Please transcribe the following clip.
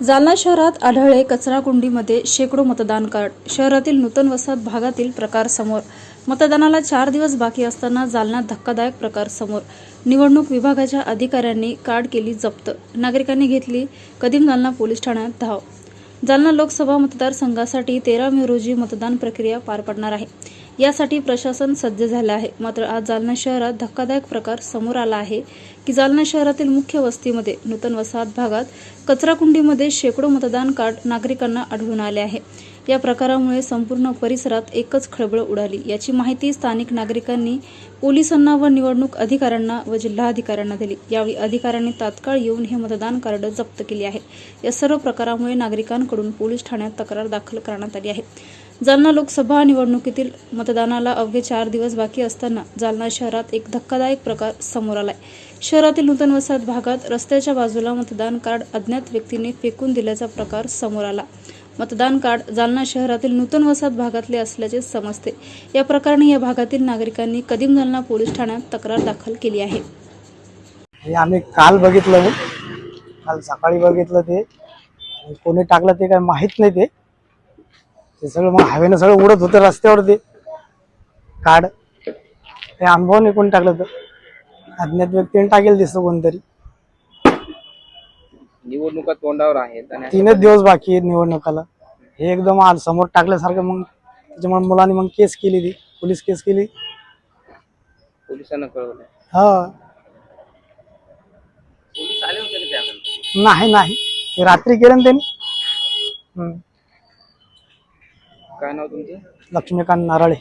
जालना शहरात आढळले कचराकुंडीमध्ये शेकडो मतदान कार्ड. शहरातील नूतन वसाहत भागातील प्रकार समोर. मतदानाला चार दिवस बाकी असताना जालन्यात धक्कादायक प्रकार समोर. निवडणूक विभागाच्या अधिकाऱ्यांनी कार्ड केली जप्त. नागरिकांनी घेतली कदीम जालना पोलीस ठाण्यात धाव. जालना लोकसभा मतदारसंघासाठी तेरा मे रोजी मतदान प्रक्रिया पार पडणार आहे. यासाठी प्रशासन सज्ज झालं आहे. मात्र आज जालना शहरात धक्कादायक प्रकार समोर आला आहे की जालना शहरातील मुख्य वस्तीमध्ये नूतन वसाहत भागात कचराकुंडीमध्ये शेकडो मतदान कार्ड नागरिकांना आढळून आले आहे. या प्रकारामुळे संपूर्ण परिसरात एकच खळबळ उडाली. याची माहिती स्थानिक नागरिकांनी पोलिसांना व निवडणूक अधिकाऱ्यांना व जिल्हाधिकाऱ्यांना दिली. यावेळी अधिकाऱ्यांनी तात्काळ येऊन हे मतदान कार्ड जप्त केली आहे. या सर्व प्रकारामुळे नागरिकांकडून पोलीस ठाण्यात तक्रार दाखल करण्यात आली आहे. जालना लोकसभा निवडणुकीतील मतदानाला अवघे चार दिवस बाकी असताना जालना शहरात एक धक्कादायक प्रकार समोर आलाय. शहरातील नूतन वसाहत भागात रस्त्याच्या बाजूला मतदान कार्ड अज्ञात व्यक्तीने फेकून दिल्याचा प्रकार समोर आला. मतदान कार्ड जालना शहरातील नूतन वसाहत भागातले असल्याचे समजते. या प्रकरणी या भागातील नागरिकांनी कदीम जालना पोलीस ठाण्यात तक्रार दाखल केली आहे. हे आम्ही काल बघितलं काल सकाळी बघितलं ते. कोणी टाकलं ते काय माहीत नाही ते. ते सगळं मग हवेनं सगळं उडत होतं रस्त्यावर ते कार्ड ते अनुभव कोणी टाकलं तर अज्ञात व्यक्तीने टाकेल दिसतं कोणतरी. निवडणुका तोंडावर आहेत आणि तीनच दिवस बाकी आहेत निवडणुकाला. हे एकदम आज समोर टाकल्यासारखं मग त्याच्यामुळे मुलांनी मग केस केली ती. पोलीस केस केली. पोलिसांना कळवलं हा. पोलीस आले होते ना त्याकडे नाही नाही. हे रात्री केलं ना त्यांनी. हम्म. काय नाव तुमचं? लक्ष्मीकांत नारळे.